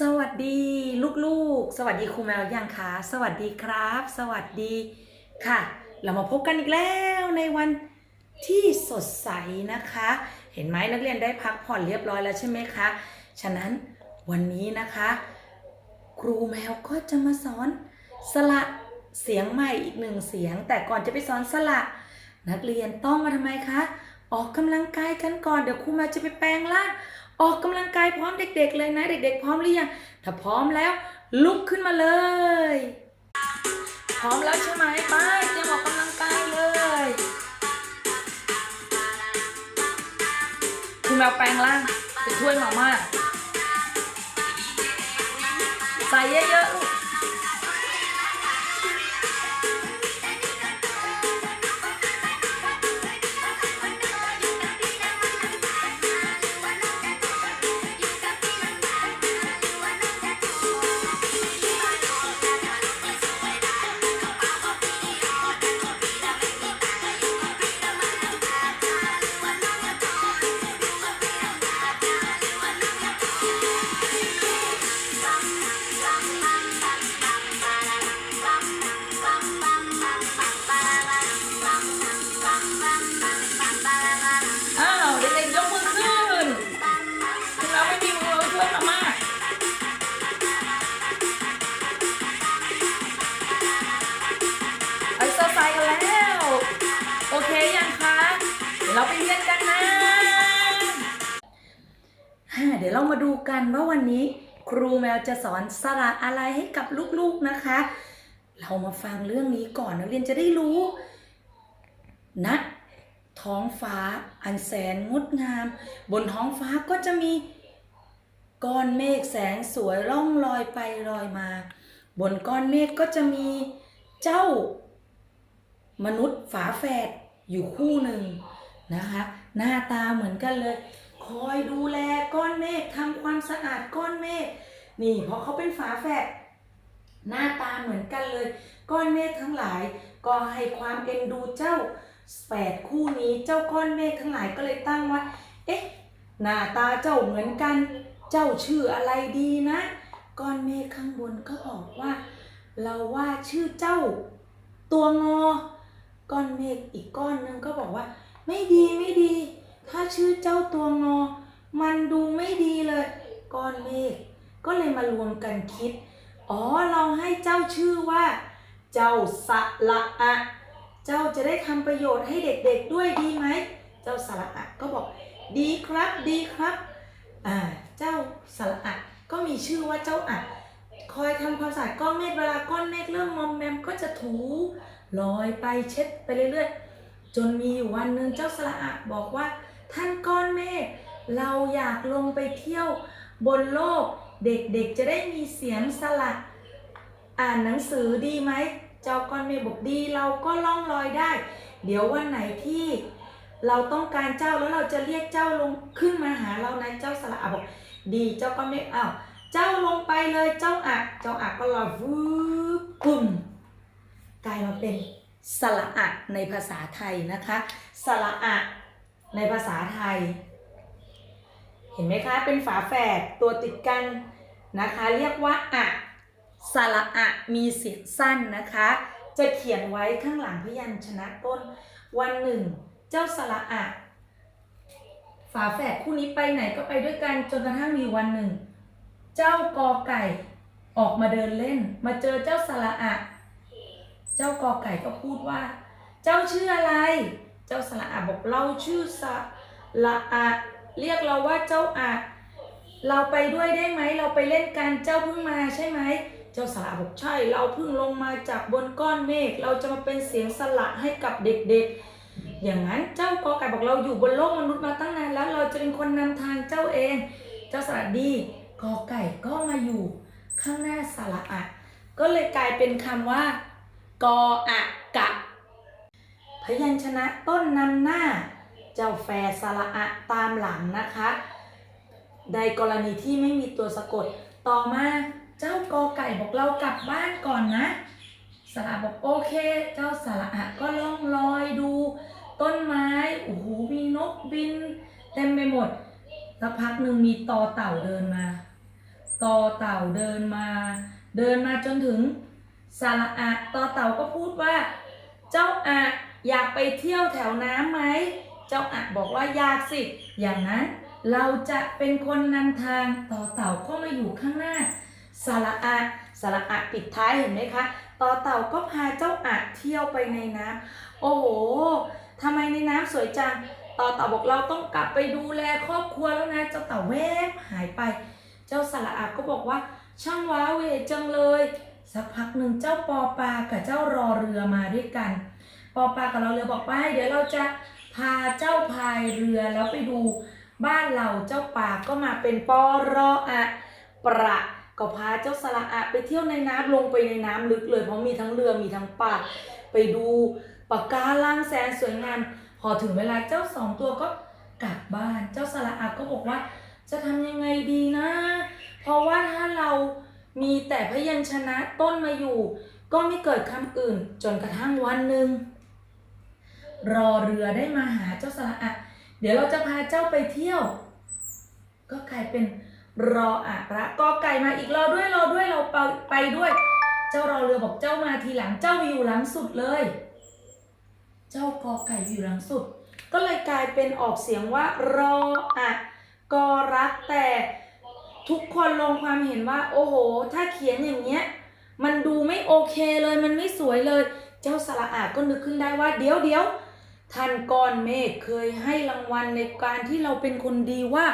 สวัสดีลูกๆ สวัสดีครูแมวยังคะสวัสดีครับ สวัสดีค่ะ เรามาพบกันอีกแล้วในวันที่สดใสนะคะ เห็นไหมนักเรียนได้พักผ่อนเรียบร้อยแล้วใช่ไหมคะ ฉะนั้นวันนี้นะคะ ครูแมวก็จะมาสอนสละเสียงใหม่อีกหนึ่งเสียง แต่ก่อนจะไปสอนสละนักเรียนต้องมาทำไมคะ ออกกำลังกายกันก่อนเดี๋ยวครูแมวจะไปแปลงร่าง ออกกำลังกายพร้อมเด็ก ๆ เลยนะ เด็ก ๆ พร้อมหรือยังถ้าพร้อมแล้ว ลุกขึ้นมาเลย พร้อมแล้วใช่ไหมไปเตรียมออกกำลังกายเลยคุณแมวแปลงร่างจะช่วยมาม่าใส่เยอะๆลูก กันว่าวันนี้ครูแมวจะสอนสระอะไรให้กับลูกๆนะคะ เรามาฟังเรื่องนี้ก่อนนักเรียนจะได้รู้นะท้องฟ้าอันแสนงดงาม บนท้องฟ้าก็จะมีก้อนเมฆแสงสวยล่องลอยไปลอยมา บนก้อนเมฆก็จะมีเจ้า มนุษย์ฝาแฝดอยู่คู่หนึ่งนะคะ หน้าตาเหมือนกันเลย คอยดูแลก้อนเมฆทำความสะอาดก้อนเมฆนี่เพราะเขาเป็นฝาแฝดหน้าตาเหมือนกันเลย ก้อนเมฆทั้งหลาย ก็ให้ความเอ็นดูเจ้าแฝดคู่นี้เจ้าก้อนเมฆทั้งหลายก็เลยตั้งว่า เอ๊ะ หน้าตาเจ้าเหมือนกัน เจ้าชื่ออะไรดีนะ ก้อนเมฆข้างบนก็บอกว่า เราว่าชื่อเจ้า ตัวงอ ก้อนเมฆอีกก้อนหนึงก็บอกว่า ไม่ดีไม่ดี ถ้าชื่อเจ้าตัวงอ มันดูไม่ดีเลยก้อนเมฆก็เลยมารวมกันคิด อ๋อเราให้เจ้าชื่อว่า เจ้าสละอะ เจ้าจะได้ทำประโยชน์ให้เด็กๆด้วยดีไหม เจ้าสระอะก็บอก ดีครับดีครับอ่าเจ้าสระอะก็มีชื่อว่าเจ้าอะคอยทำความสะอาดก้อนเมฆเวลาก้อนเมฆเริ่มมอมแมมก็จะถูลอยไปเช็ดไปเรื่อยๆ จนมีอยู่วันหนึ่งเจ้าสระอะบอกว่า ท่านก้อนเมฆเราอยากลงไปเที่ยวบนโลก เด็กๆจะได้มีเสียงสละอ่านหนังสือดีไหม เจ้าก้อนเมฆบอกดีเราก็ล่องลอยได้ เดี๋ยววันไหนที่เราต้องการเจ้าแล้วเราจะเรียกเจ้าลงขึ้นมาหาเรานะเจ้าสละอะบอก ดีเจ้าก้อนเมฆอ้าวเจ้าลงไปเลยเจ้าอะเจ้าอะก็ลอยวืบปุ่มกลายมาเป็นสละอะในภาษาไทยนะคะ สละอะ ในภาษาไทย เห็นไหมคะ เป็นฝาแฝดตัวติดกันนะคะ เรียกว่าอะสระอะมีเสียงสั้นนะคะ จะเขียนไว้ข้างหลังพยัญชนะต้น วันหนึ่ง เจ้าสระอะฝาแฝดคู่นี้ไปไหนก็ไปด้วยกันจนกระทั่งมีวันหนึ่ง เจ้ากอไก่ออกมาเดินเล่น มาเจอเจ้าสระอะ เจ้ากอไก่ก็พูดว่า เจ้าชื่ออะไร เจ้าสระอะบอกเราชื่อสระอะเรียกเราว่าเจ้าอะเราไปด้วยได้ไหม เราไปเล่นกันเจ้าเพิ่งมาใช่ไหม เจ้าสระบอกใช่ เราเพิ่งลงมาจากบนก้อนเมฆ เราจะมาเป็นเสียงสละให้กับเด็กๆ อย่างนั้นเจ้ากอไก่บอกเราอยู่บนโลกมนุษย์มาตั้งนานแล้วเราจะเป็นคนนำทางเจ้าเอง เจ้าสระดีกอไก่ก็มาอยู่ข้างหน้าสระอะก็เลยกลายเป็นคำว่ากออะกะ พยัญชนะต้นนำหน้า เจ้าแฟสระอะตามหลังนะคะ ในกรณีที่ไม่มีตัวสะกด ต่อมาเจ้ากอไก่บอกเรากลับบ้านก่อนนะสระบอกโอเค เจ้าสระอะก็ล่องลอยดู ต้นไม้โอ้โหมีนกบิน เต็มไปหมดสักพักหนึ่งมีตอเต่าเดินมาต่อเต่าเดินมา เดินมาจนถึงสระอะต่อเต่าก็พูดว่า เจ้าอะ อยากไปเที่ยวแถวน้ำไหม เจ้าอะบอกว่าอยากสิ อย่างนั้นเราจะเป็นคนนำทางต่อเต่าก็มาอยู่ข้างหน้าสระอะสระอะปิดท้ายเห็นไหมคะ ต่อเต่าก็พาเจ้าอะเที่ยวไปในน้ำโอ้โหทำไมในน้ำสวยจัง ต่อเต่าบอกเราต้องกลับไปดูแลครอบครัวแล้วนะ เจ้าเต่าแวบหายไป เจ้าสระอะก็บอกว่า ช่างว้าเวจังเลย สักพักหนึ่งเจ้าปอปลากับเจ้ารอเรือมาด้วยกัน ปอปลากับเรอเรือบอกไป เดี๋ยวเราจะพาเจ้าพายเรือแล้วไปดูบ้านเราเจ้าปลาก็มาเป็นปอรออะประก็พาเจ้าสระอะไปเที่ยวในน้ำลงไปในน้ำลึกเลย เพราะมีทั้งเรือมีทั้งป่าไปดูปะการังแสนสวยงามพอถึงเวลาเจ้าสองตัวก็กลับบ้าน เจ้าสระอะก็บอกว่า จะทำยังไงดีนะ เพราะว่าถ้าเรามีแต่พยัญชนะต้นมาอยู่ ก็ไม่เกิดคำอื่นจนกระทั่งวันหนึ่ง รอเรือได้มาหาเจ้าสระอะ เดี๋ยวเราจะพาเจ้าไปเที่ยว ก็กลายเป็นรออะระกอไก่มาอีกรอด้วยรอด้วยเราไปไปด้วย เจ้ารอเรือบอกเจ้ามาทีหลังเจ้าอยู่หลังสุดเลย เจ้ากอไก่อยู่หลังสุด ก็เลยกลายเป็นออกเสียงว่ารออะกอรักแต่ทุกคนลงความเห็นว่า โอ้โห ถ้าเขียนอย่างเงี้ย มันดูไม่โอเคเลยมันไม่สวยเลย เจ้าสระอาก็นึกขึ้นได้ว่าเดี๋ยวเดี๋ยว ท่านก้อนเมฆเคยให้รางวัลในการที่เราเป็นคนดีว่า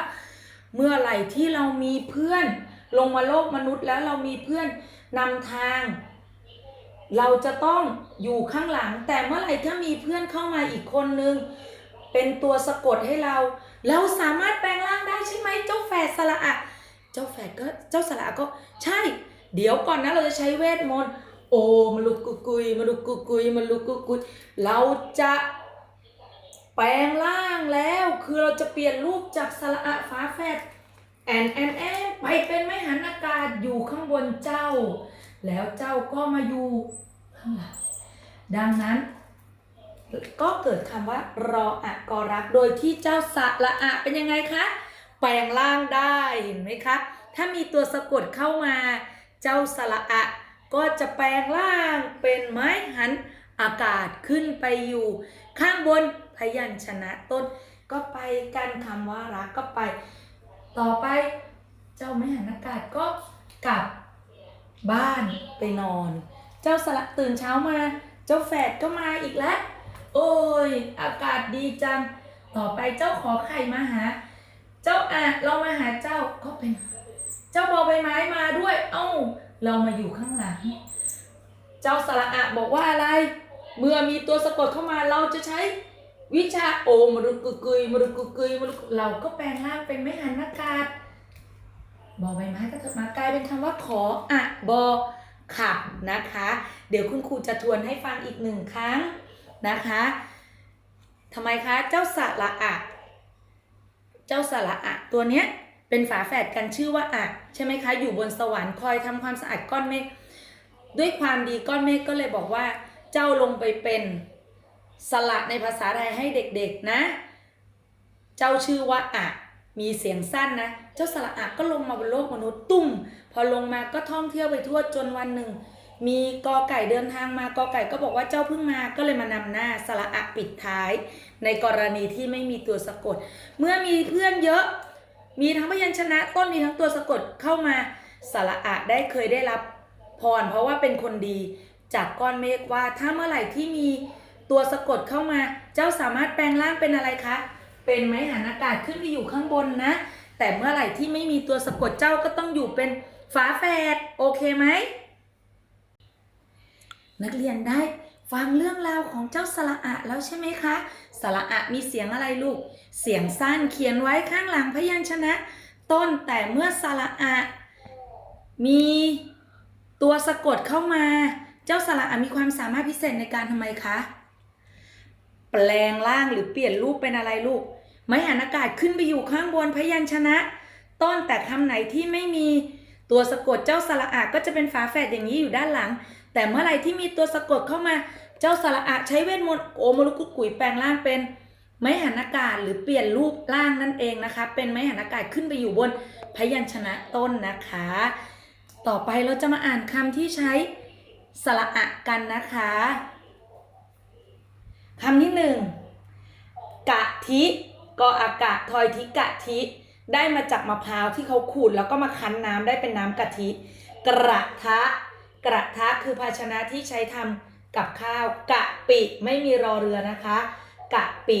เมื่อไหร่ที่เรามีเพื่อน ลงมาโลกมนุษย์แล้วเรามีเพื่อนนำทาง เราจะต้องอยู่ข้างหลัง แต่เมื่อไหร่ถ้ามีเพื่อนเข้ามาอีกคนนึง เป็นตัวสะกดให้เรา เราสามารถแปลงร่างได้ใช่ไหมเจ้าแฝดสระอะเจ้าแฝดก็เจ้าสระก็ใช่ เดี๋ยวก่อนนะเราจะใช้เวทมนต์โอ้มาลุกกุกกุยมาลุกกุกุยมาลุกกุกกุยเราจะ แปลงร่างแล้วคือเราจะเปลี่ยนรูปจากสระอะฟ้าแฝดแอนแอนแอนไปเป็นไม้หันอากาศอยู่ข้างบนเจ้า แล้วเจ้าก็มาอยู่ข้างหลังดังนั้น ก็เกิดคำว่ารออะกอรัก โดยที่เจ้าสระอะเป็นยังไงคะ แปลงร่างได้เห็นไหมคะถ้ามีตัวสะกดเข้ามา เจ้าสระอะ ก็จะแปลงร่างเป็นไม้หันอากาศขึ้นไปอยู่ ข้างบน ยัญชนะต้น ก็ไปกันคำว่ารักก็ไป ต่อไปเจ้าไม้หันอากาศก็กลับบ้านไปนอน เจ้าสระตื่นเช้ามา เจ้าแฝดก็มาอีกแล้ว โอ้ย อากาศดีจัง ต่อไปเจ้าขอไข่มาหา เจ้าอะเรามาหาเจ้าก็เป็น เจ้าบอใบไม้มาด้วย เอ้า เรามาอยู่ข้างหลัง เจ้าสระอะบอกว่าอะไร เมื่อมีตัวสะกดเข้ามาเราจะใช้ วิชาโอมรุกุกุยมรุกุกุยมรุกเราก็แปลงร่างเป็นไม่หันอากาศบอใบไม้ก็จะมากลายเป็นคำว่าขออะบอขับนะคะ เดี๋ยวคุณครูจะทวนให้ฟังอีกหนึ่งครั้งนะคะทำไมคะเจ้าสระอะเจ้าสระอะตัวเนี้ยเป็นฝาแฝดกันชื่อว่าอะใช่ไหมคะ อยู่บนสวรรค์คอยทำความสะอาดก้อนเมฆด้วยความดีก้อนเมฆก็เลยบอกว่า เจ้าลงไปเป็น สระในภาษาไทยให้เด็กๆนะ เจ้าชื่อว่าอะมีเสียงสั้นนะ เจ้าสระอะก็ลงมาบนโลกมนุษย์ตุ้ม พอลงมาก็ท่องเที่ยวไปทั่วจนวันหนึ่ง มีกอไก่เดินทางมากอไก่ก็บอกว่าเจ้าเพิ่งมาก็เลยมานำหน้าสระอะปิดท้าย ในกรณีที่ไม่มีตัวสะกด เมื่อมีเพื่อนเยอะ มีทั้งพยัญชนะต้นมีทั้งตัวสะกดเข้ามาสระอะได้เคยได้รับพรเพราะว่าเป็นคนดีจากก้อนเมฆว่าถ้าเมื่อไหร่ที่มี ตัวสะกดเข้ามา เจ้าสามารถแปลงร่างเป็นอะไรคะ เป็นไม้หันอากาศขึ้นไปอยู่ข้างบนนะ แต่เมื่อไหร่ที่ไม่มีตัวสะกดเจ้าก็ต้องอยู่เป็นฝาแฝดโอเคไหม นักเรียนได้ฟังเรื่องราวของเจ้าสระอะแล้วใช่ไหมคะ สระอะมีเสียงอะไรลูก เสียงสั้นเขียนไว้ข้างหลังพยัญชนะ ต้นแต่เมื่อสระอะมีตัวสะกดเข้ามา เจ้าสระอะมีความสามารถพิเศษในการทำไมคะ แปลงร่างหรือเปลี่ยนรูปเป็นอะไรลูก ไม้หันอากาศขึ้นไปอยู่ข้างบนพยัญชนะ ต้นแต่คำไหนที่ไม่มีตัวสะกดเจ้าสระอะก็จะเป็นฝาแฝดอย่างนี้อยู่ด้านหลัง แต่เมื่อไรที่มีตัวสะกดเข้ามาเจ้าสระอะใช้เวทมนต์โอมรุกุกุยแปลงร่างเป็น ไม้หันอากาศหรือเปลี่ยนรูปร่างนั่นเองนะคะ เป็นไม้หันอากาศขึ้นไปอยู่บนพยัญชนะต้นนะคะ ต่อไปเราจะมาอ่านคำที่ใช้สระอะกันนะคะ คำที่หนึ่งกะทิกออากาศทอยทิกะทิได้มาจากมะพร้าวที่เขาขูดแล้วก็มาคั้นน้ำได้เป็นน้ำกะทิ กระทะ กระทะคือภาชนะที่ใช้ทำกับข้าวกะปิไม่มีรอเรือนะคะ กะปิ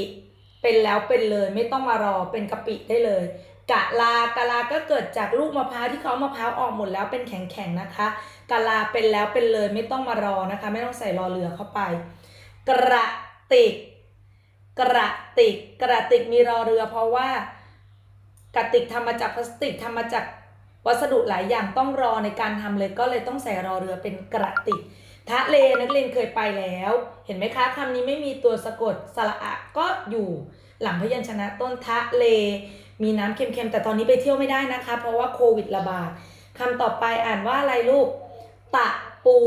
เป็นแล้วเป็นเลยไม่ต้องมารอเป็นกะปิได้เลย กะลากะลาก็เกิดจากลูกมะพร้าวที่เขาเอามะพร้าวออกหมดแล้วเป็นแข็งๆนะคะ กะลาเป็นแล้วเป็นเลยไม่ต้องมารอนะคะ ไม่ต้องใส่รอเรือเข้าไป กระ ติก กระติก กระติกมีรอเรือ เพราะว่ากระติกทำมาจากพลาสติกทำมาจากวัสดุหลายอย่างต้องรอในการทำเลยก็เลยต้องใส่รอเรือเป็นกระติกทะเลนักเรียนเคยไปแล้ว เห็นไหมคะคำนี้ไม่มีตัวสะกดสระอะก็อยู่หลังพยัญชนะต้นทะเล มีน้ำเค็มๆแต่ตอนนี้ไปเที่ยวไม่ได้นะคะ เพราะว่าโควิดระบาดคำต่อไปอ่านว่าอะไรลูก ตะปู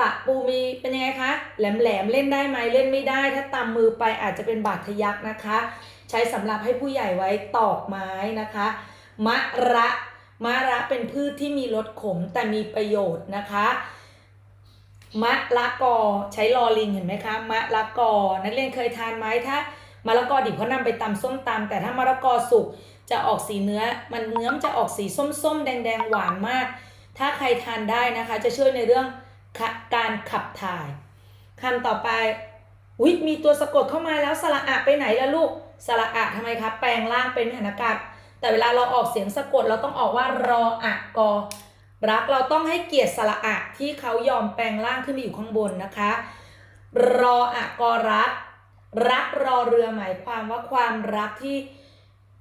ตะปูมีเป็นยังไงคะ แหลมๆเล่นได้ไหมเล่นไม่ได้ ถ้าตำมือไปอาจจะเป็นบาดทะยักนะคะ ใช้สำหรับให้ผู้ใหญ่ไว้ตอกไม้นะคะ มะระมะระเป็นพืชที่มีรสขมแต่มีประโยชน์นะคะมะละกอใช้ลอลิงเห็นไหมคะมะละกอ นักเรียนเคยทานไหมถ้ามะละกอดิบเขานำไปตำส้มตำแต่ถ้ามะละกอสุกจะออกสีเนื้อ มันเนื้อมันจะออกสีส้มๆ แดงๆ หวานมาก ถ้าใครทานได้นะคะ จะช่วยในเรื่อง การขับถ่ายคำต่อไปวิมีตัวสะกดเข้ามาแล้วสระอะไปไหนล้วลูกสระอะทำไมคะแปลงร่างเป็นหันอากาศแต่เวลาเราออกเสียงสะกดเราต้องออกว่ารออะกอรักเราต้องให้เกียรติสระอะที่เขายอมแปลงร่างขึ้นไปอยู่ข้างบนนะคะ รออะกอรัก รักรอเรือหมายความว่าความรักที่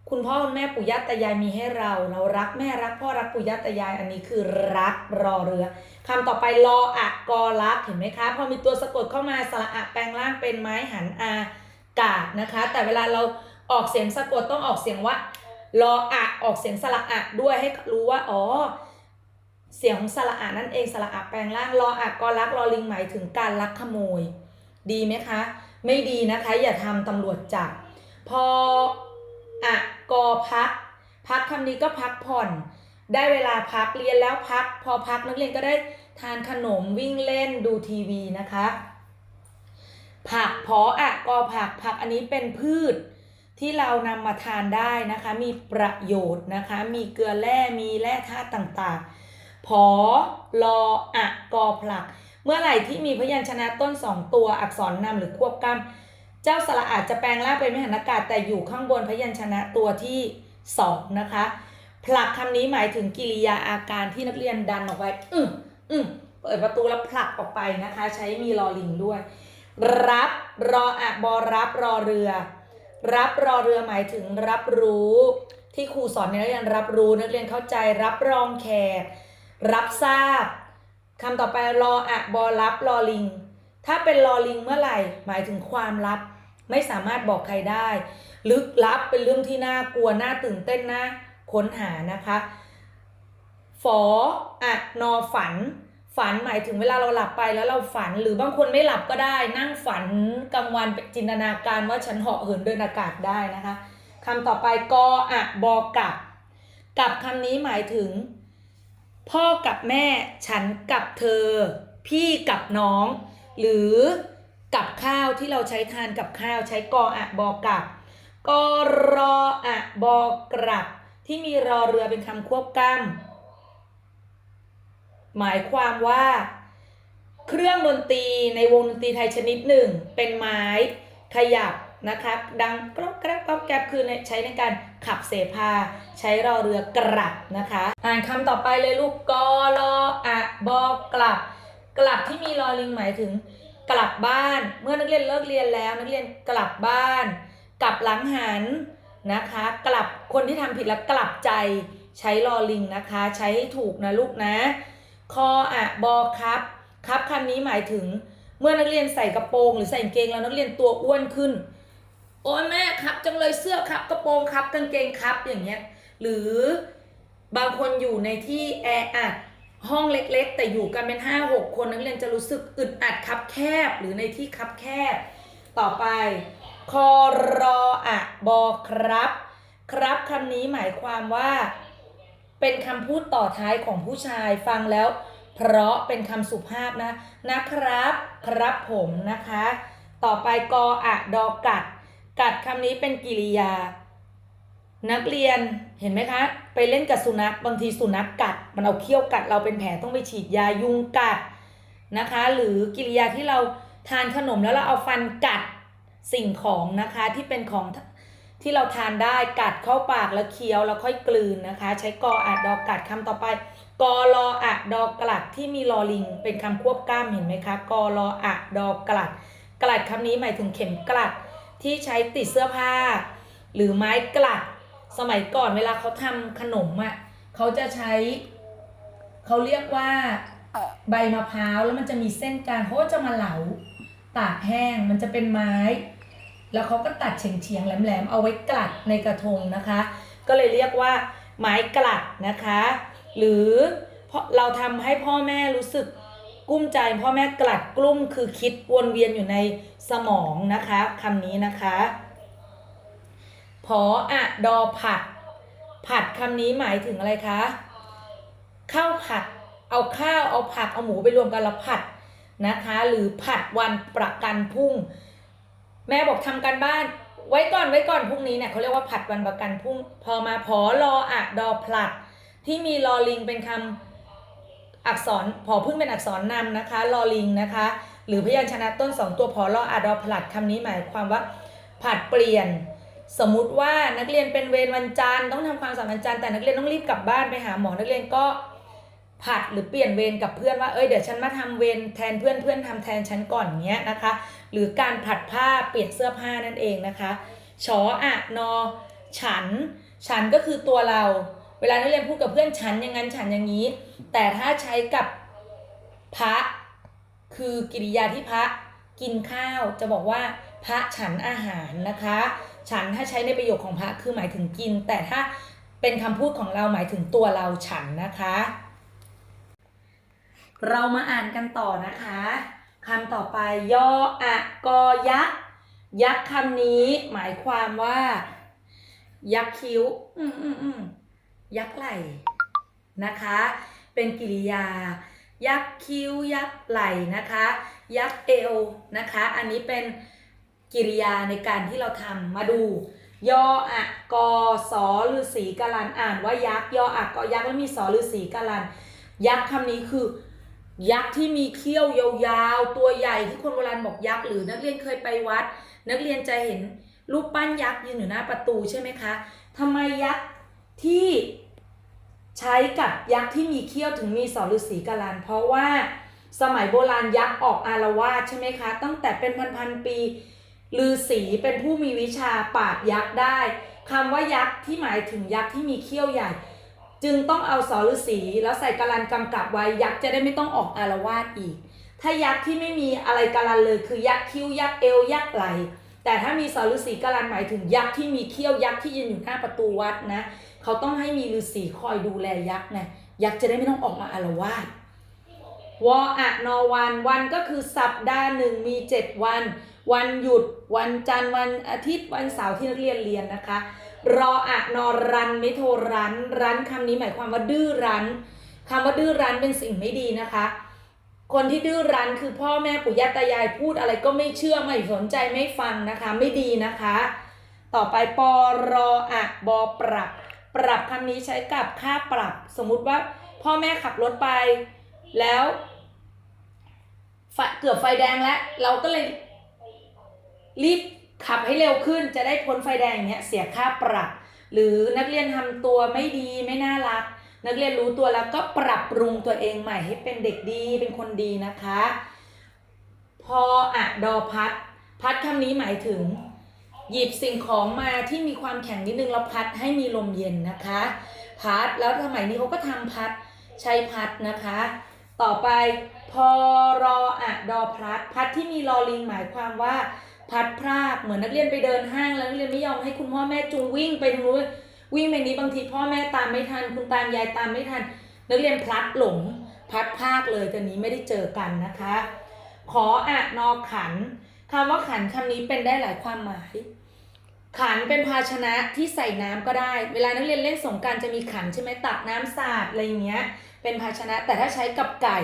คุณพ่อคุณแม่ปู่ย่าตายายมีให้เรา เรารักแม่รักพ่อรักปู่ย่าตายายอันนี้คือรักรอเรือ คำต่อไปรออะกอรักเห็นไหมคะ พอมีตัวสะกดเข้ามาสระอะแปลงร่างเป็นไม้หันอากาศนะคะ แต่เวลาเราออกเสียงสะกดต้องออกเสียงว่ารออะออกเสียงสระอะด้วยให้รู้ว่าอ๋อเสียงของสระอะนั่นเองสระอะแปลงร่างรออะกอรักรอลิงหมายถึงการลักขโมย ดีไหมคะ ไม่ดีนะคะ อย่าทำตำรวจจับพออะกอพัก พักคำนี้ก็พักผ่อน ได้เวลาพักเรียนแล้วพัก พอพักนักเรียนก็ได้ทานขนมวิ่งเล่นดูทีวีนะคะ ผักพออะกอผักผักอันนี้เป็นพืชที่เรานำมาทานได้นะคะ มีประโยชน์นะคะ มีเกลือแร่มีแร่ธาตุต่างๆ พอลออะกอผลัก เมื่อไหร่ที่มีพยัญชนะต้นสองตัวอักษรนำหรือควบกล้ำเจ้าสระอาจจะแปลงร่างเป็นมหันอากาศแต่อยู่ข้างบนพยัญชนะตัวที่สองนะคะ ผลักคำนี้หมายถึงกิริยาอาการที่นักเรียนดันออกไปอืมอืมเปิดประตูแล้วผลักออกไปนะคะ ใช้มีรอลิงด้วย รับรออะบอรับรอเรือ รับรอเรือหมายถึงรับรู้ที่ครูสอนในนักเรียนรับรู้นักเรียนเข้าใจรับรองแขก รับทราบคำต่อไปรออะบอรับรอลิง ถ้าเป็นรอลิงเมื่อไหร่ หมายถึงความลับ ไม่สามารถบอกใครได้ ลึกลับเป็นเรื่องที่น่ากลัวน่าตื่นเต้นน่า ค้นหานะคะฝออะนอฝัน ฝันหมายถึงเวลาเราหลับไปแล้วเราฝันหรือบางคนไม่หลับก็ได้ นั่งฝันกลางวันจินตนาการว่าฉันเหาะเหินเดินอากาศได้นะคะคำต่อไปกออะบอกักกับคำนี้หมายถึง พ่อกับแม่ฉันกับเธอ พี่กับน้อง หรือกับข้าวที่เราใช้ทานกับข้าวใช้กออะบอกักกอรออะบอกรัก ที่มีรอเรือเป็นคำควบกล้ำหมายความว่า เครื่องดนตรีในวงดนตรีไทยชนิดหนึ่ง เป็นไม้ขยับนะคะดังกรอบแกรอบกรอบแกรบคือใช้ในการขับเสพา ใช้รอเรือกลับนะคะ อ่านคำต่อไปเลยลูกกอรออะบอกลับ กลับที่มีรอลิงหมายถึงกลับบ้าน เมื่อนักเรียนเลิกเรียนแล้วนักเรียนกลับบ้าน กลับหลังหัน นะคะ กลับคนที่ทำผิดแล้วกลับใจใช้รอลิงนะคะ ใช้ให้ถูกนะลูกนะคออะบอครับครับคำนี้หมายถึงเมื่อนักเรียนใส่กระโปรงหรือใส่กางเกงแล้วนักเรียนตัวอ้วนขึ้น โอ้ยแม่ครับจังเลยเสื้อครับกระโปรงครับกางเกงครับอย่างเงี้ยหรือบางคนอยู่ในที่แออัดห้องเล็กๆ แต่อยู่กันเป็นห้าหกคนนักเรียนจะรู้สึกอึดอัดคับแคบหรือในที่คับแคบ ต่อไป คอรออะบอครับ ครับคำนี้หมายความว่า เป็นคำพูดต่อท้ายของผู้ชายฟังแล้ว เพราะเป็นคำสุภาพนะนะครับ ครับผมนะคะ ต่อไปกออะดอกัด กัดคำนี้เป็นกิริยา นักเรียนเห็นไหมคะ ไปเล่นกับสุนัขบางทีสุนัขกัด มันเอาเขี้ยวกัดเราเป็นแผลต้องไปฉีดยายุงกัดนะคะ หรือกิริยาที่เราทานขนมแล้วเราเอาฟันกัด สิ่งของนะคะที่เป็นของที่เราทานได้กัดเข้าปากแล้วเคี้ยวแล้วค่อยกลืนนะคะ ใช้กออะดดอกกัดคำต่อไปกอรออะดอกกลัดที่มีลอลิง เป็นคำควบกล้ามเห็นไหมคะกอรออะดอกกลัด กลัดคำนี้หมายถึงเข็มกลัดที่ใช้ติดเสื้อผ้า หรือไม้กลัด สมัยก่อนเวลาเขาทำขนมอะ่ะเขาจะใช้เขาเรียกว่าใบมะพร้าวแล้วมันจะมีเส้นกลางเขาก็จะมาเหลาตากแห้งมันจะเป็นไม้ แล้วเขาก็ตัดเฉียงๆแหลมๆเอาไว้กลัดในกระทงนะคะ ก็เลยเรียกว่าไม้กลัดนะคะ หรือเราะเราทำให้พ่อแม่รู้สึกกุ้มใจพ่อแม่กลัดกลุ้มคือคิดวนเวียนอยู่ในสมองนะคะคำนี้นะคะพออะดอผัด ผัดคำนี้หมายถึงอะไรคะข้าวผัด เอาข้าวเอาผักเอาหมูไปรวมกันแล้วผัดนะคะ หรือผัดวันประกันพรุ่ง แม่บอกทำกันบ้าน ไว้ก่อนไว้ก่อนพรุ่งนี้เนี่ยเขาเรียกว่าผัดวันประกันพรุ่งพอมาพอรออะดอผลัด ที่มีลอลิงเป็นคำอักษรพอพึ่งเป็นอักษรนำนะคะลอลิงนะคะ หรือพยัญชนะต้นสองตัวพอรออะดอผลัดคำนี้หมายความว่าผัดเปลี่ยนสมมุติว่านักเรียนเป็นเวรวันจันทร์ต้องทำความสะอาดวันจันทร์แต่นักเรียนต้องรีบกลับบ้านไปหาหมอนักเรียนก็ ผัดหรือเปลี่ยนเวรกับเพื่อนว่าเอ้ยเดี๋ยวฉันมาทำเวรแทนเพื่อนเพื่อนทำแทนฉันก่อนเนี้ยนะคะ หรือการผัดผ้าเปลี่ยนเสื้อผ้านั่นเองนะคะชออะนอ ฉัน ฉันก็คือตัวเรา เวลานักเรียนพูดกับเพื่อนฉันอย่างนั้นฉันอย่างนี้ แต่ถ้าใช้กับพระคือกิริยาที่พระกินข้าวจะบอกว่าพระฉันอาหารนะคะ ฉันถ้าใช้ในประโยคของพระคือหมายถึงกิน แต่ถ้าเป็นคำพูดของเราหมายถึงตัวเราฉันนะคะ เรามาอ่านกันต่อนะคะคำต่อไปยออะกอยักษ์ยักษ์คำนี้หมายความว่า ยักษ์คิ้ว อืมอืมอืมยักษ์ไหล่นะคะ เป็นกิริยา ยักษ์คิ้ว ยักษ์ไหล่นะคะ ยักษ์เอวนะคะ อันนี้เป็นกิริยาในการที่เราทำมาดูยออะกอสอฤาษีกาลันอ่านว่ายักษ์ยออะกอยักษ์แล้วมีสอฤาษีกาลัน ยักษ์คำนี้คือ ยักษ์ที่มีเขี้ยวยาวๆ ตัวใหญ่ที่คนโบราณบอกยักษ์หรือนักเรียนเคยไปวัด นักเรียนจะเห็นรูปปั้นยักษ์ยืนอยู่หน้าประตูใช่ไหมคะทำไมยักษ์ที่ใช้กับยักษ์ที่มีเขี้ยวถึงมีสอฤาษีกาลันเพราะว่าสมัยโบราณยักษ์ออกอารวาสใช่ไหมคะ ตั้งแต่เป็นพันๆปีฤาษีเป็นผู้มีวิชาปราบยักษ์ได้คำว่ายักษ์ที่หมายถึงยักษ์ที่มีเขี้ยวใหญ่ จึงต้องเอาสอฤาษีแล้วใส่กาลันกำกับไว้ยักษ์จะได้ไม่ต้องออกอารวาสอีก ถ้ายักษ์ที่ไม่มีอะไรกาลันเลยคือยักษ์คิ้วยักษ์เอวยักษ์ไหล แต่ถ้ามีสอฤาษีกาลันหมายถึงยักษ์ที่มีเขี้ยวยักษ์ที่ยืนอยู่หน้าประตูวัดนะ เขาต้องให้มีฤาษีคอยดูแลยักษ์ไงยักษ์จะได้ไม่ต้องออกมาอารวาสวออะนอวันวันก็คือสัปดาห์หนึ่งมีเจ็ดวัน วันหยุด วันจันทร์วันอาทิตย์วันเสาร์ที่นักเรียนเรียนนะคะ รออะนอรันไม่โทรรันรันคำนี้หมายความว่าดื้อรันคำว่าดื้อรันเป็นสิ่งไม่ดีนะคะ คนที่ดื้อรันคือพ่อแม่ปู่ย่าตายายพูดอะไรก็ไม่เชื่อไม่สนใจไม่ฟังนะคะ ไม่ดีนะคะ ต่อไปปอรออะบอปรับ ปรับคำนี้ใช้กับค่าปรับ สมมุติว่าพ่อแม่ขับรถไป แล้วเกือบไฟแดงแล้ว เราก็เลยรีบ ขับให้เร็วขึ้นจะได้พ้นไฟแดงเงี้ยเสียค่าปรับ หรือนักเรียนทำตัวไม่ดีไม่น่ารัก นักเรียนรู้ตัวแล้วก็ปรับปรุงตัวเองใหม่ให้เป็นเด็กดีเป็นคนดีนะคะ พออะดอพัด พัดคำนี้หมายถึง หยิบสิ่งของมาที่มีความแข็งนิดนึงแล้วพัดให้มีลมเย็นนะคะ พัดแล้วสมัยนี้เขาก็ทำพัดใช้พัดนะคะ ต่อไปพอรออะดอพัด พัดที่มีลอลิงหมายความว่า พัดพรากเหมือนนักเรียนไปเดินห้างแล้วนักเรียนไม่ยอมให้คุณพ่อแม่จูงวิ่งไปทางนู้นวิ่งไปนี้บางทีพ่อแม่ตามไม่ทัน คุณตามยายตามไม่ทัน นักเรียนพลัดหลงพัดพรากเลยตอนนี้ไม่ได้เจอกันนะคะ ขออะนอขันคำว่าขันคำนี้เป็นได้หลายความหมาย ขันเป็นภาชนะที่ใส่น้ำก็ได้ เวลานักเรียนเล่นสงการจะมีขันใช่ไหมตักน้ำสาดอะไรเงี้ย เป็นภาชนะแต่ถ้าใช้กับไก่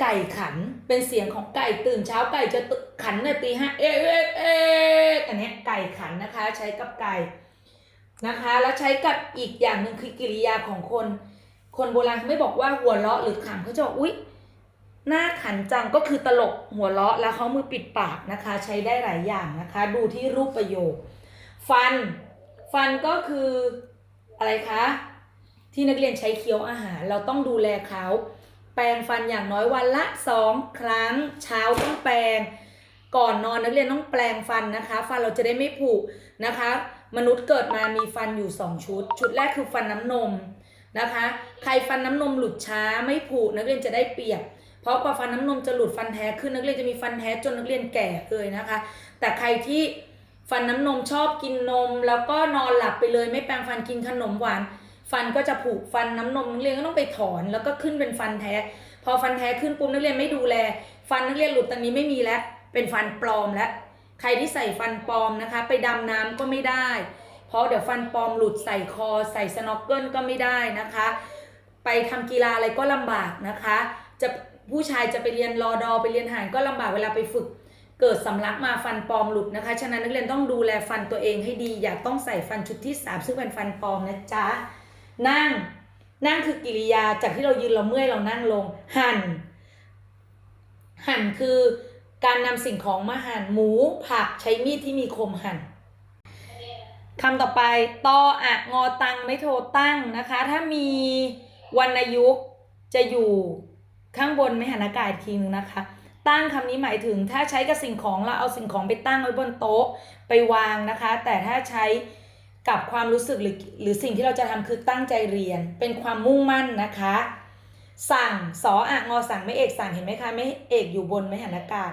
ไก่ขันเป็นเสียงของไก่ตื่นเช้าไก่จะตุขันเนี่ยตีห้าเอ๊ะเอ๊ะเอ๊ะอันนี้ไก่ขันนะคะใช้กับไก่นะคะ แล้วใช้กับอีกอย่างหนึ่งคือกิริยาของคน คนโบราณเขาไม่บอกว่าหัวเราะหรือขำเขาจะบอกอุ๊ยหน้าขันจังก็คือตลกหัวเราะแล้วเขามือปิดปากนะคะ ใช้ได้หลายอย่างนะคะ ดูที่รูปประโยค ฟัน ฟันก็คืออะไรคะ ที่นักเรียนใช้เคี้ยวอาหาร เราต้องดูแลเขา แปรงฟันอย่างน้อยวันละสองครั้ง เช้าต้องแปรงก่อนนอนนักเรียนต้องแปรงฟันนะคะ ฟันเราจะได้ไม่ผุนะคะ มนุษย์เกิดมามีฟันอยู่ 2 ชุด ชุดแรกคือฟันน้ำนมนะคะ ใครฟันน้ำนมหลุดช้าไม่ผุนักเรียนจะได้เปรียบเพราะกว่าฟันน้ำนมจะหลุดฟันแท้ขึ้นนักเรียนจะมีฟันแท้จนนักเรียนแก่เลยนะคะ แต่ใครที่ฟันน้ำนมชอบกินนม แล้วก็นอนหลับไปเลยไม่แปรงฟันกินขนมหวาน ฟันก็จะผุฟันน้ำนมนักเรียนก็ต้องไปถอนแล้วก็ขึ้นเป็นฟันแท้ พอฟันแท้ขึ้นปุ๊บนักเรียนไม่ดูแล ฟันนักเรียนหลุดตอนนี้ไม่มีแล้ว เป็นฟันปลอมแล้ว ใครที่ใส่ฟันปลอมนะคะ ไปดำน้ำก็ไม่ได้ เพราะเดี๋ยวฟันปลอมหลุดใส่คอ ใส่สโนว์เกิลก็ไม่ได้นะคะ ไปทำกีฬาอะไรก็ลำบากนะคะ จะผู้ชายจะไปเรียนรอดอไปเรียนหารก็ลำบากเวลาไปฝึกเกิดสำลักมาฟันปลอมหลุดนะคะ ฉะนั้นนักเรียนต้องดูแลฟันตัวเองให้ดี อย่าต้องใส่ฟันชุดที่สามซึ่งเป็นฟันปลอมนะจ๊ะ นั่ง นั่งคือกิริยาจากที่เรายืนเราเมื่อยเรานั่งลง หั่น หั่นคือการนำสิ่งของมาหั่นหมูผักใช้มีดที่มีคมหั่นคำต่อไปตออะงอตังไม่โทตั้งนะคะ ถ้ามีวรรณยุกจะอยู่ข้างบนไม่หันอากาศอีกทีนึงนะคะ ตั้งคำนี้หมายถึงถ้าใช้กับสิ่งของเราเอาสิ่งของไปตั้งไว้บนโต๊ะไปวางนะคะ แต่ถ้าใช้ กับความรู้สึกหรือหรือสิ่งที่เราจะทำคือตั้งใจเรียน เป็นความมุ่งมั่นนะคะ สั่งสออะงอสั่งไม่เอกสั่งเห็นไหมคะไม่เอกอยู่บนไม่หันอากาศ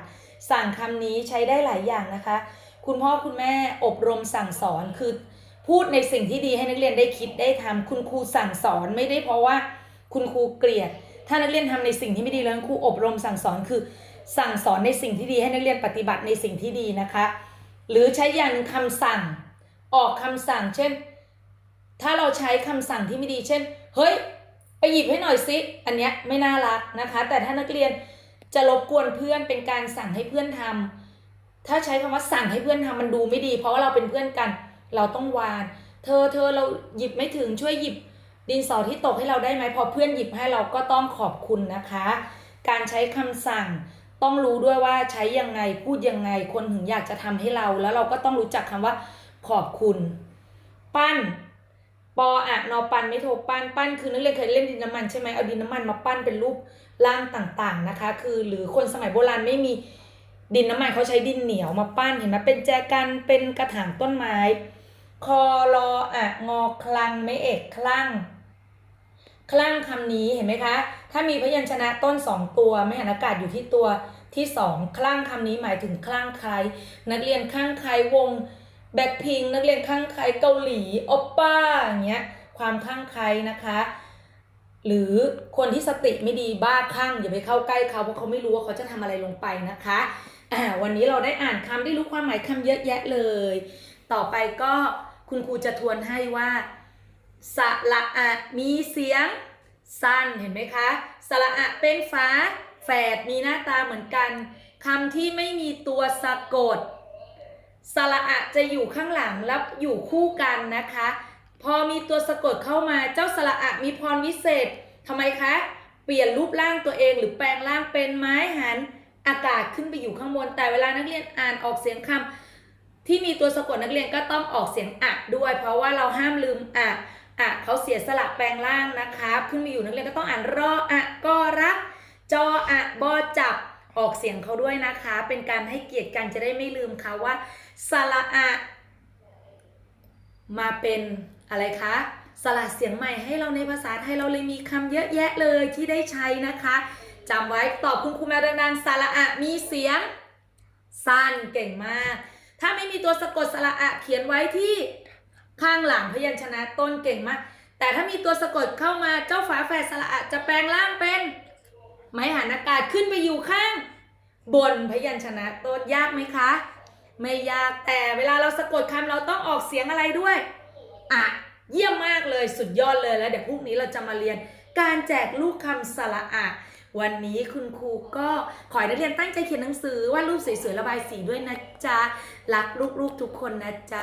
สั่งคำนี้ใช้ได้หลายอย่างนะคะ คุณพ่อคุณแม่อบรมสั่งสอนคือพูดในสิ่งที่ดีให้นักเรียนได้คิดได้ทำคุณครูสั่งสอนไม่ได้เพราะว่าคุณครูเกลียด ถ้านักเรียนทำในสิ่งที่ไม่ดีแล้วครูอบรมสั่งสอนคือ สั่งสอนในสิ่งที่ดีให้นักเรียนปฏิบัติในสิ่งที่ดีนะคะ หรือใช้ย่างหนึ่งคำสั่ง ออกคำสั่งเช่น ถ้าเราใช้คำสั่งที่ไม่ดีเช่น เฮ้ย ไปหยิบให้หน่อยสิอันเนี้ยไม่น่ารักนะคะ แต่ถ้านักเรียนจะรบกวนเพื่อนเป็นการสั่งให้เพื่อนทำถ้าใช้คำว่าสั่งให้เพื่อนทำมันดูไม่ดี เพราะว่าเราเป็นเพื่อนกัน เราต้องวาน เธอเธอเราหยิบไม่ถึงช่วยหยิบดินสอที่ตกให้เราได้ไหมพอเพื่อนหยิบให้เราก็ต้องขอบคุณนะคะ การใช้คำสั่งต้องรู้ด้วยว่าใช้ยังไงพูดยังไง คนถึงอยากจะทำให้เรา แล้วเราก็ต้องรู้จักคำว่า ขอบคุณ ปั้น ปออะนอปันไม่โทปั้นปั้นคือนักเรียนเคยเล่นดินน้ำมันใช่ไหมเอาดินน้ำมันมาปั้นเป็นรูปร่างต่างๆนะคะ คือหรือคนสมัยโบราณไม่มีดินน้ำมันเขาใช้ดินเหนียวมาปั้นเห็นไหมเป็นแจกันเป็นกระถางต้นไม้ คอรออะงอคลังไม่เอกคลั่งคลั่งคำนี้เห็นไหมคะ ถ้ามีพยัญชนะต้นสองตัวไม่หันอากาศอยู่ที่ตัวที่สองคลั่งคำนี้หมายถึงคลั่งใคร นักเรียนคลั่งใครวง แบ็คพิงนักเรียนคลั่งใครเกาหลีโอปป้าอย่างเงี้ยความคลั่งใครนะคะ หรือคนที่สติไม่ดีบ้าคลั่งอย่าไปเข้าใกล้เขาเพราะเขาไม่รู้ว่าเขาจะทำอะไรลงไปนะคะอ่าวันนี้เราได้อ่านคำได้รู้ความหมายคำเยอะแยะเลย ต่อไปก็คุณครูจะทวนให้ว่าสระอะมีเสียงสั้นเห็นไหมคะสระอะเป็นฟ้าแฝดมีหน้าตาเหมือนกันคำที่ไม่มีตัวสะกด สระอะจะอยู่ข้างหลังแล้วอยู่คู่กันนะคะ พอมีตัวสะกดเข้ามาเจ้าสระอะมีพรวิเศษทำไมคะ เปลี่ยนรูปร่างตัวเองหรือแปลงร่างเป็นไม้หันอากาศขึ้นไปอยู่ข้างบน แต่เวลานักเรียนอ่านออกเสียงคำที่มีตัวสะกดนักเรียนก็ต้องออกเสียงอะด้วย เพราะว่าเราห้ามลืมอะอะเขาเสียสละแปลงร่างนะคะ ขึ้นมาอยู่นักเรียนก็ต้องอ่านรออะก็รัก จออะบอจับออกเสียงเขาด้วยนะคะ เป็นการให้เกียรติกันจะได้ไม่ลืมเขาว่า สระอะมาเป็นอะไรคะสระเสียงใหม่ให้เราในภาษาไทยเราเลยมีคำเยอะแยะเลยที่ได้ใช้นะคะจำไว้ตอบคุณครูแมวดังๆสระอะมีเสียง สั้นเก่งมาก ถ้าไม่มีตัวสะกดสระอะเขียนไว้ที่ข้างหลังพยัญชนะต้นเก่งมาก แต่ถ้ามีตัวสะกดเข้ามาเจ้าฝาแฝดสระอะจะแปลงร่างเป็น ไม้หันอากาศขึ้นไปอยู่ข้าง บนพยัญชนะต้นยากไหมคะ ไม่ยากแต่เวลาเราสะกดคำเราต้องออกเสียงอะไรด้วย อะ เยี่ยมมากเลยสุดยอดเลยแล้วเดี๋ยวพรุ่งนี้เราจะมาเรียนการแจกลูกคำสระอะวันนี้คุณครูก็ขอให้นักเรียนตั้งใจเขียนหนังสือวาดรูปสวยๆระบายสีด้วยนะจ๊ะ รักลูกๆทุกคนนะจ๊ะ